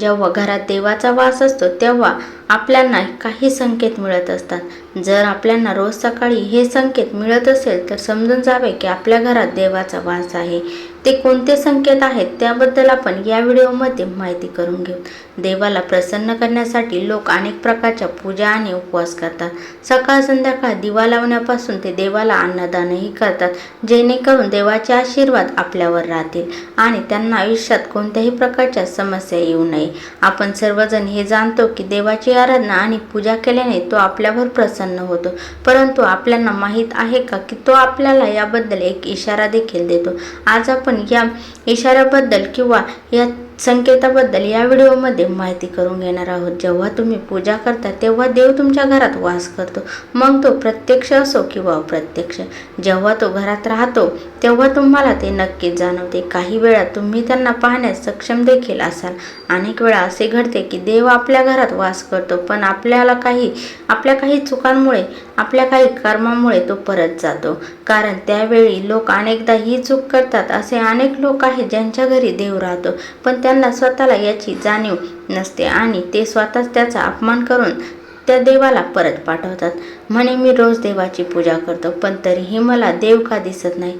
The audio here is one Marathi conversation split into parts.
जेव्हा घरात देवाचा वास असतो तेव्हा आपल्याला काही संकेत मिळत असतात. जर आपल्याला रोज सकाळी हे संकेत मिळत असेल तर समजून जावे की आपल्या घरात देवाचा वास आहे. ते कोणते संकेत आहेत त्याबद्दल आपण या व्हिडिओमध्ये माहिती करून घेऊ. देवाला प्रसन्न करण्यासाठी लोक अनेक प्रकारच्या पूजा आणि उपवास करतात. सकाळ संध्याकाळ दिवा लावण्यापासून ते देवाला अन्नदानही करतात जेणेकरून देवाचे आशीर्वाद आपल्यावर राहतील आणि त्यांना आयुष्यात कोणत्याही प्रकारच्या समस्या येऊ नये. आपण सर्वजण हे जाणतो की देवाची आराधना आणि पूजा केल्याने तो आपल्यावर प्रसन्न होतो परंतु आपल्याला माहीत आहे का की तो आपल्याला याबद्दल एक इशारा देखील देतो. आज आपण आपण या इशाऱ्याबद्दल किंवा या संकेताबद्दल या व्हिडिओमध्ये माहिती करून घेणार आहोत. जेव्हा तुम्ही पूजा करता तेव्हा देव तुमच्या घरात वास करतो. मग तो प्रत्यक्ष असो किंवा अप्रत्यक्ष. जेव्हा तो घरात राहतो तेव्हा तुम्हाला ते नक्कीच जाणवते. काही वेळा तुम्ही त्यांना पाहण्यास सक्षम देखील असाल. अनेक वेळा असे घडते की देव आपल्या घरात वास करतो पण आपल्याला काही आपल्या काही चुकांमुळे आपल्या काही कर्मामुळे तो परत जातो. कारण त्यावेळी लोक अनेकदा ही चूक करतात असे अनेक लोक आहेत ज्यांच्या घरी देव राहतो पण त्यांना स्वतःला याची जाणीव नसते आणि ते स्वतःच त्याचा अपमान करून त्या देवाला परत पाठवतात. म्हणे मी रोज देवाची पूजा करतो पण तरीही मला देव का दिसत नाही?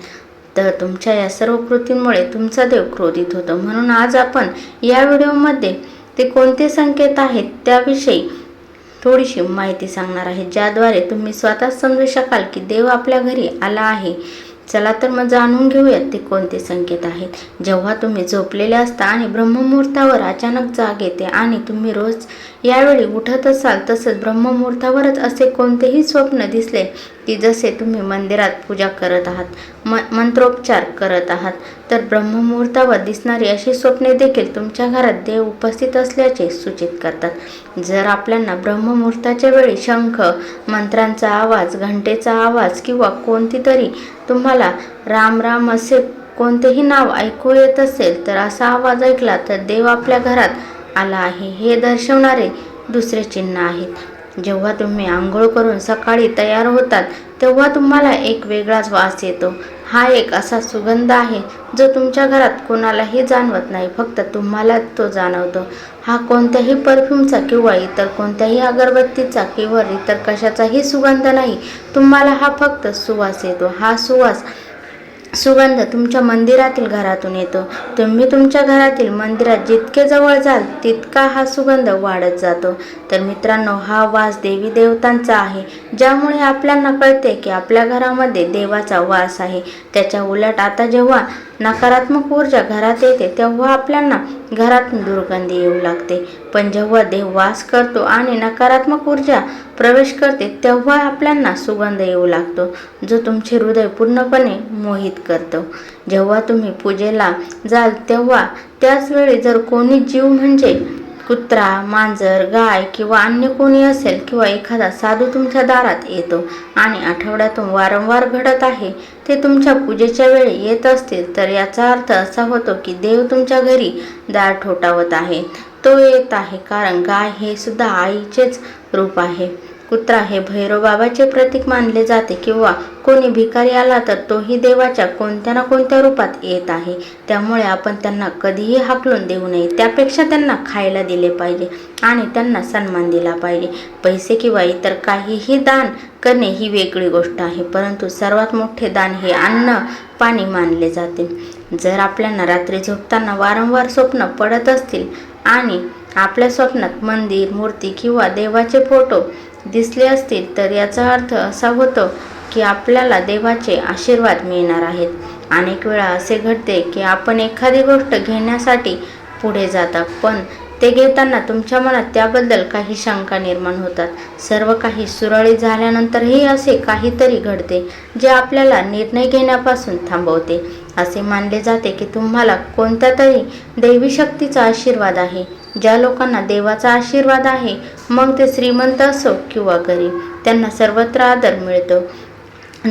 तर तुमच्या या सर्व कृतींमुळे तुमचा देव क्रोधित होतो. म्हणून आज आपण या व्हिडिओमध्ये ते कोणते संकेत आहेत त्याविषयी थोडीशी माहिती सांगणार आहे ज्याद्वारे तुम्ही स्वतःच समजू शकाल की देव आपल्या घरी आला आहे. चला तर मग जाणून घेऊयात ते कोणते संकेत आहेत. जेव्हा तुम्ही झोपलेले असता आणि ब्रह्ममुहूर्तावर अचानक जाग येते आणि तुम्ही रोज यावेळी उठत असाल तसंच ब्रह्ममुहूर्तावरच असे कोणतेही स्वप्न दिसले की जसे तुम्ही मंदिरात पूजा करत आहात म मंत्रोपचार करत आहात तर ब्रह्ममुहूर्तावर दिसणारी अशी स्वप्ने देखील तुमच्या घरात देव उपस्थित असल्याचे सूचित करतात. जर आपल्याला ब्रह्ममुहूर्ताच्या वेळी शंख मंत्रांचा आवाज घंटेचा आवाज किंवा कोणती तरी तुम्हाला राम राम असे कोणतेही नाव ऐकू येत असेल तर असा आवाज ऐकला तर देव आपल्या घरात आला आहे. हे दर्शवणारे दुसरे चिन्ह आहेत. जेव्हा तुम्ही आंघोळ करून सकाळी तयार होतात तेव्हा तुम्हाला एक वेगळाच वास येतो. हा एक असा सुगंध आहे जो तुमच्या घरात कोणालाही जाणवत नाही फक्त तुम्हाला तो जाणवतो. हा कोणत्याही परफ्यूमचा किंवा इतर कोणत्याही अगरबत्तीचा किंवा इतर कशाचाही सुगंध नाही. तुम्हाला हा फक्त सुवास येतो. हा सुवास सुगंध तुमच्या मंदिरातील घरातून येतो. तुम्ही तुमच्या घरातील मंदिरात जितके जवळ जाल तितका हा सुगंध वाढत जातो. तर मित्रांनो हा वास देवी देवतांचा आहे ज्यामुळे आपल्याला कळते की आपल्या घरामध्ये देवाचा वास आहे. त्याच्या उलट आता जेव्हा नकारात्मक ऊर्जा घरात येते तेव्हा आपल्याला घरातून दुर्गंधी येऊ लागते. पण जेव्हा देव वास करतो आणि नकारात्मक ऊर्जा प्रवेश करते तेव्हा आपल्याला सुगंध येऊ लागतो जो तुमचे हृदय पूर्णपणे मोहित करतो. जेव्हा तुम्ही पूजेला जाल तेव्हा त्याच वेळी जर कोणी जीव म्हणजे कुत्रा मांजर गाय किंवा अन्य कोणी असेल किंवा एखादा साधू तुमच्या दारात येतो आणि आठवड्यातून वारंवार घडत आहे ते तुमच्या पूजेच्या वेळी येत असतील तर याचा अर्थ असा होतो की देव तुमच्या घरी दार ठोठावत आहे. तो येत आहे कारण गाय हे सुद्धा आईचेच रूप आहे. कुत्रा हे भैरवबाबाचे प्रतीक मानले जाते किंवा कोणी भिकारी आला तर तोही देवाच्या कोणत्या ना कोणत्या रूपात येत आहे. त्यामुळे आपण त्यांना कधीही हाकलून देऊ नये. त्यापेक्षा त्यांना खायला दिले पाहिजे आणि त्यांना सन्मान दिला पाहिजे. पैसे किंवा इतर काहीही दान करणे ही वेगळी गोष्ट आहे परंतु सर्वात मोठे दान हे अन्न पाणी मानले जाते. जर आपल्याला रात्री झोपताना वारंवार स्वप्न पडत असतील आणि आपल्या स्वप्नात मंदिर मूर्ती किंवा देवाचे फोटो दिसले असतील तर याचा अर्थ असा होतो की आपल्याला देवाचे आशीर्वाद मिळणार आहेत. अनेक वेळा असे घडते की आपण एखादी गोष्ट घेण्यासाठी पुढे जाता पण ते घेताना तुमच्या मनात त्याबद्दल काही शंका निर्माण होतात. सर्व काही सुरळीत झाल्यानंतरही असे काहीतरी घडते जे आपल्याला निर्णय घेण्यापासून थांबवते. असे मानले जाते की तुम्हाला कोणत्या तरी दैवी शक्तीचा आशीर्वाद आहे. ज्या लोकांना देवाचा आशीर्वाद आहे मग ते श्रीमंत असो किंवा गरीब त्यांना सर्वत्र आदर मिळतो.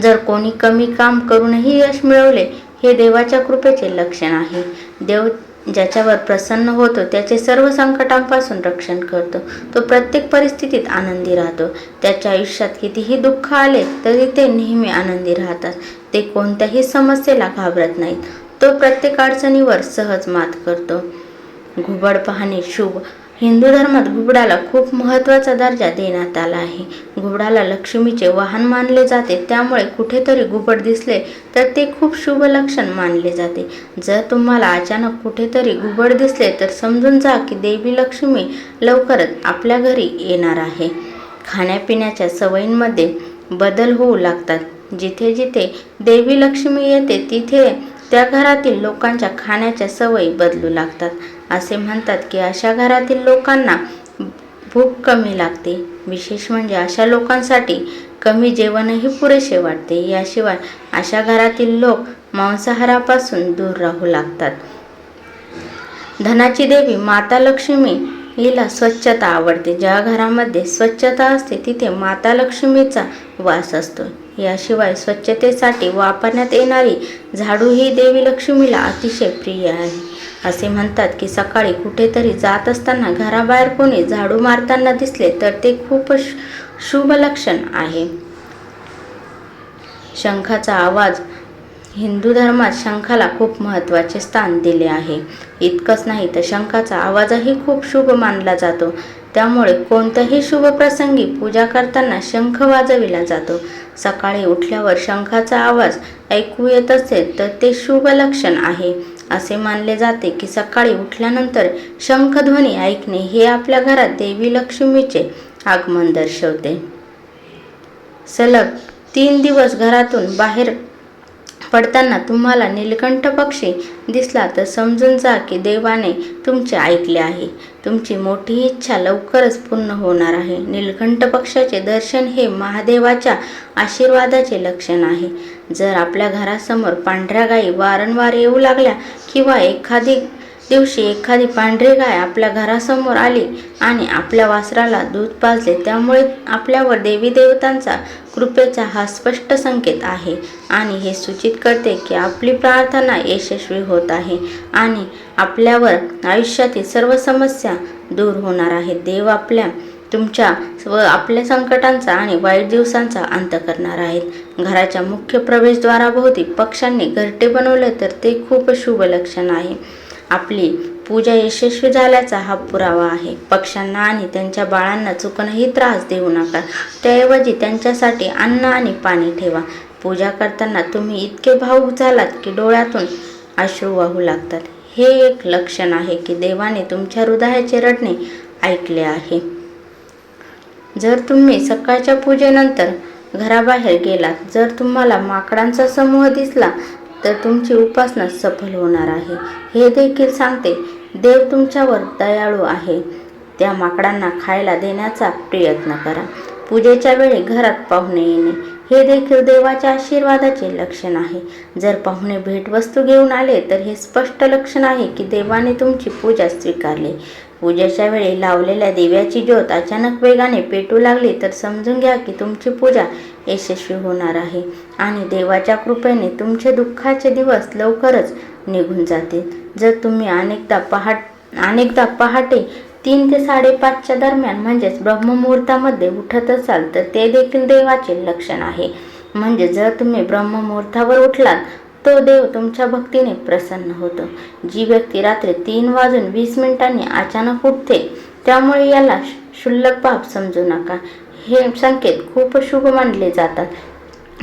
जर कोणी कमी काम करूनही यश मिळवले हे देवाच्या कृपेचे लक्षण आहे. देव ज्याच्यावर प्रसन्न होतो त्याचे सर्व संकटांपासून रक्षण करतो. तो प्रत्येक परिस्थितीत आनंदी राहतो. त्याच्या आयुष्यात कितीही दुःख आले तरी ते नेहमी आनंदी राहतात. ते कोणत्याही समस्येला घाबरत नाहीत. तो प्रत्येक अडचणीवर सहज मात करतो. घुबड पाहणे शुभ. हिंदू धर्मात घुबडाला खूप महत्त्वाचा दर्जा देण्यात आला आहे. घुबडाला लक्ष्मीचे वाहन मानले जाते. त्यामुळे कुठेतरी घुबड दिसले तर ते खूप शुभ लक्षण मानले जाते. जर तुम्हाला अचानक कुठेतरी घुबड दिसले तर समजून जा की देवी लक्ष्मी लवकरच आपल्या घरी येणार आहे. खाण्यापिण्याच्या सवयींमध्ये बदल होऊ लागतात. जिथे जिथे देवी लक्ष्मी येते तिथे त्या घरातील लोकांच्या खाण्याच्या सवयी बदलू लागतात. असे म्हणतात की अशा घरातील लोकांना भूक कमी लागते. विशेष म्हणजे अशा लोकांसाठी कमी जेवणही पुरेसे वाटते. याशिवाय अशा घरातील लोक मांसाहारापासून दूर राहू लागतात. धनाची देवी माता लक्ष्मी हिला स्वच्छता आवडते. ज्या घरामध्ये स्वच्छता असते तिथे माता लक्ष्मीचा वास असतो. याशिवाय स्वच्छतेसाठी वापरण्यात येणारी झाडू ही देवी लक्ष्मीला अतिशय प्रिय आहे. असे म्हणतात की सकाळी कुठेतरी जात असताना घराबाहेर कोणी झाडू मारताना दिसले तर ते खूप शुभ लक्षण आहे. शंखाचा आवाज हिंदू धर्मात शंखाला खूप महत्त्वाचे स्थान दिले आहे. इतकंच नाही तर शंखाचा आवाजही खूप शुभ मानला जातो. त्यामुळे कोणत्याही शुभ प्रसंगी पूजा करताना शंख वाजविला जातो. सकाळी उठल्यावर शंखाचा आवाज ऐकू येत असेल तर ते शुभ लक्षण आहे. असे मानले जाते की सकाळी उठल्यानंतर शंखध्वनी ऐकणे हे आपल्या घरात देवी लक्ष्मीचे आगमन दर्शवते. सलग तीन दिवस घरातून बाहेर पडताना तुम्हाला नीलकंठ पक्षी दिसला तर समजून जा की देवाने तुमचे ऐकले आहे. तुमची मोठी इच्छा लवकरच पूर्ण होणार आहे. नीलकंठ पक्षाचे दर्शन हे महादेवाच्या आशीर्वादाचे लक्षण आहे. जर आपल्या घरासमोर पांढऱ्या गायी वारंवार येऊ लागल्या किंवा एखादी दिवशी एखादी पांढरी गाय आपल्या घरासमोर आली आणि आपल्या वासराला दूध पाजले त्यामुळे आपल्यावर देवी देवतांचा कृपेचा हा स्पष्ट संकेत आहे आणि हे सूचित करते की आपली प्रार्थना यशस्वी होत आहे आणि आपल्यावर आयुष्यातील सर्व समस्या दूर होणार आहेत. देव आपल्या तुमच्या व आपल्या संकटांचा आणि वाईट दिवसांचा अंत करणार आहेत. घराच्या मुख्य प्रवेशद्वाराभोवती पक्ष्यांनी घरटे बनवले तर ते खूप शुभ लक्षण आहे. आपली पूजा यशस्वी झाल्याचा हा पुरावा आहे. पक्ष्यांना आणि त्यांच्या बाळांना चुकूनही त्रास देऊ नका. त्याऐवजी त्यांच्यासाठी अन्न आणि पाणी ठेवा. पूजा करताना तुम्ही इतके भावूक झालात की डोळ्यातून अश्रू वाहू लागतात. हे एक लक्षण आहे की देवाने तुमच्या हृदयाचे रडणे ऐकले आहे. जर तुम्ही सकाळच्या पूजेनंतर घराबाहेर गेलात जर तुम्हाला माकडांचा समूह दिसला तर तुमची उपासना सफल होणार आहे. हे देखील सांगते देव तुमच्यावर दयाळू आहे. त्या माकडांना खायला देण्याचा प्रयत्न करा. पूजेच्या वेळी घरात पाहुणे येणे हे देखील देवाच्या आशीर्वादाचे लक्षण आहे. जर पाहुणे भेटवस्तू घेऊन आले तर हे स्पष्ट लक्षण आहे की देवाने तुमची पूजा स्वीकारली. पूजेच्या वेळी लावलेल्या दिव्याची ज्योत अचानक वेगाने पेटू लागली तर समजून घ्या की तुमची पूजा यशस्वी होणार आहे. आणि देवाच्या कृपेने तुमचे दुःखाचे दिवस लवकरच निघून जातील. जर तुम्ही अनेकदा पहाट अनेकदा पहाटे तीन ते साडेपाचच्या दरम्यान म्हणजेच ब्रह्ममुहूर्तामध्ये उठत असाल तर ते देखील देवाचे लक्षण आहे. म्हणजे जर तुम्ही ब्रह्ममुहूर्तावर उठलात तो देव तुमच्या भक्तीने प्रसन्न होतो. जी व्यक्ती रात्री तीन वाजून वीस मिनिटांनी अचानक उठते त्यामुळे याला क्षुल्लक पाप समजू नका. हे संकेत खूप शुभ मानले जातात.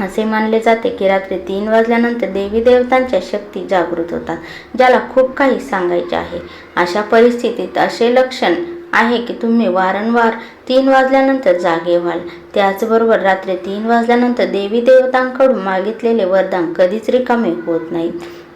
असे मानले जाते की रात्री तीन वाजल्यानंतर देवी देवतांच्या शक्ती जागृत होतात ज्याला खूप काही सांगायचे आहे. अशा परिस्थितीत असे लक्षण आहे की तुम्ही वारंवार तीन वाजल्यानंतर जागे व्हाल. त्याचबरोबर रात्री तीन वाजल्यानंतर देवी देवतांकडून मागितलेले वरदान कधीच रिकामे होत नाही.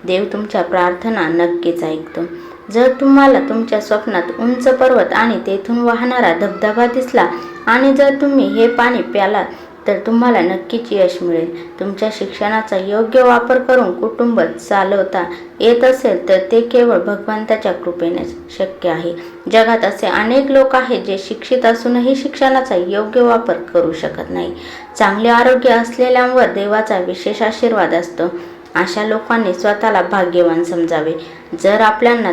देव तुमच्या प्रार्थना नक्कीच ऐकतो. जर तुम्हाला तुमच्या स्वप्नात उंच पर्वत आणि तेथून वाहणारा धबधबा दिसला आणि जर तुम्ही हे पाणी प्यालात तर तुम्हाला नक्कीच यश मिळेल. तुमच्या शिक्षणाचा योग्य वापर करून कुटुंब चालवता येत असेल तर ते केवळ भगवंताच्या कृपेनेच शक्य आहे. जगात असे अनेक लोक आहेत जे शिक्षित असूनही शिक्षणाचा योग्य वापर करू शकत नाही. चांगले आरोग्य असलेल्यांवर देवाचा विशेष आशीर्वाद असतो. अशा लोकांनी स्वतःला भाग्यवान समजावे. जर आपल्यांना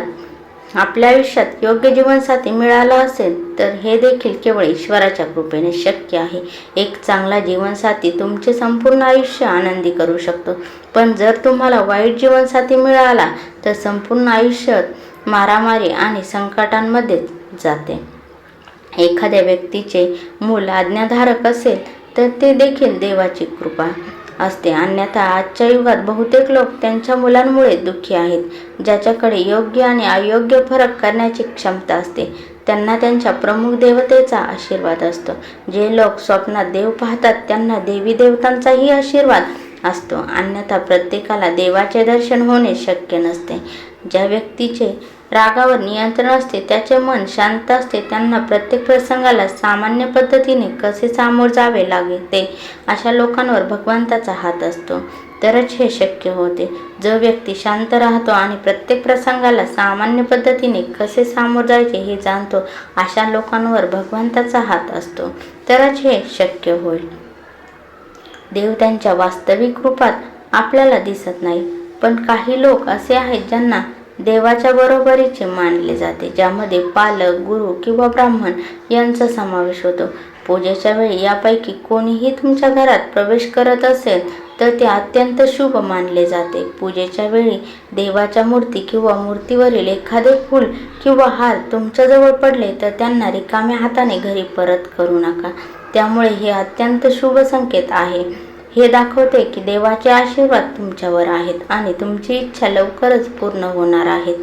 आपल्या आयुष्यात योग्य जीवनसाथी मिळाला असेल तर हे देखील केवळ ईश्वराच्या कृपेने शक्य आहे. एक चांगला जीवनसाथी तुमचे संपूर्ण आयुष्य आनंदी करू शकतो. पण जर तुम्हाला वाईट जीवनसाथी मिळाला तर संपूर्ण आयुष्य मारामारी आणि संकटांमध्ये जाते. एखाद्या व्यक्तीचे मूल आज्ञाधारक असेल तर ते देखील देवाची कृपा असते. अन्यथा आजच्या युगात बहुतेक लोक त्यांच्या मुलांमुळे दुःखी आहेत ज्याच्याकडे योग्य आणि अयोग्य फरक करण्याची क्षमता असते. त्यांना त्यांच्या प्रमुख देवतेचा आशीर्वाद असतो. जे लोक स्वप्नात देव पाहतात त्यांना देवी देवतांचाही आशीर्वाद असतो. अन्यथा प्रत्येकाला देवाचे दर्शन होणे शक्य नसते. ज्या व्यक्तीचे रागावर नियंत्रण असते त्याचे मन शांत असते त्यांना प्रत्येक प्रसंगाला सामान्य पद्धतीने कसे सामोर जावे लागते अशा लोकांवर भगवंताचा हात असतो. तरच हे शक्य होते. जो व्यक्ती शांत राहतो आणि प्रत्येक प्रसंगाला सामान्य पद्धतीने कसे सामोर जायचे हे जाणतो अशा लोकांवर भगवंताचा हात असतो. तरच हे शक्य होईल. देव त्यांच्या वास्तविक रूपात आपल्याला दिसत नाही पण काही लोक असे आहेत ज्यांना देवाच्या बरोबरीचे मानले जाते ज्यामध्ये पालक गुरु किंवा ब्राह्मण यांचा समावेश होतो. पूजेच्या वेळी यापैकी कोणीही तुमच्या घरात प्रवेश करत असेल तर ते अत्यंत शुभ मानले जाते. पूजेच्या वेळी देवाच्या मूर्ती किंवा मूर्तीवरील एखादे फूल किंवा हार तुमच्याजवळ पडले तर त्यांना रिकाम्या हाताने घरी परत करू नका. त्यामुळे हे अत्यंत शुभ संकेत आहे. हे दाखवते की देवाचे आशीर्वाद तुमच्यावर आहेत आणि तुमची इच्छा लवकरच पूर्ण होणार आहेत.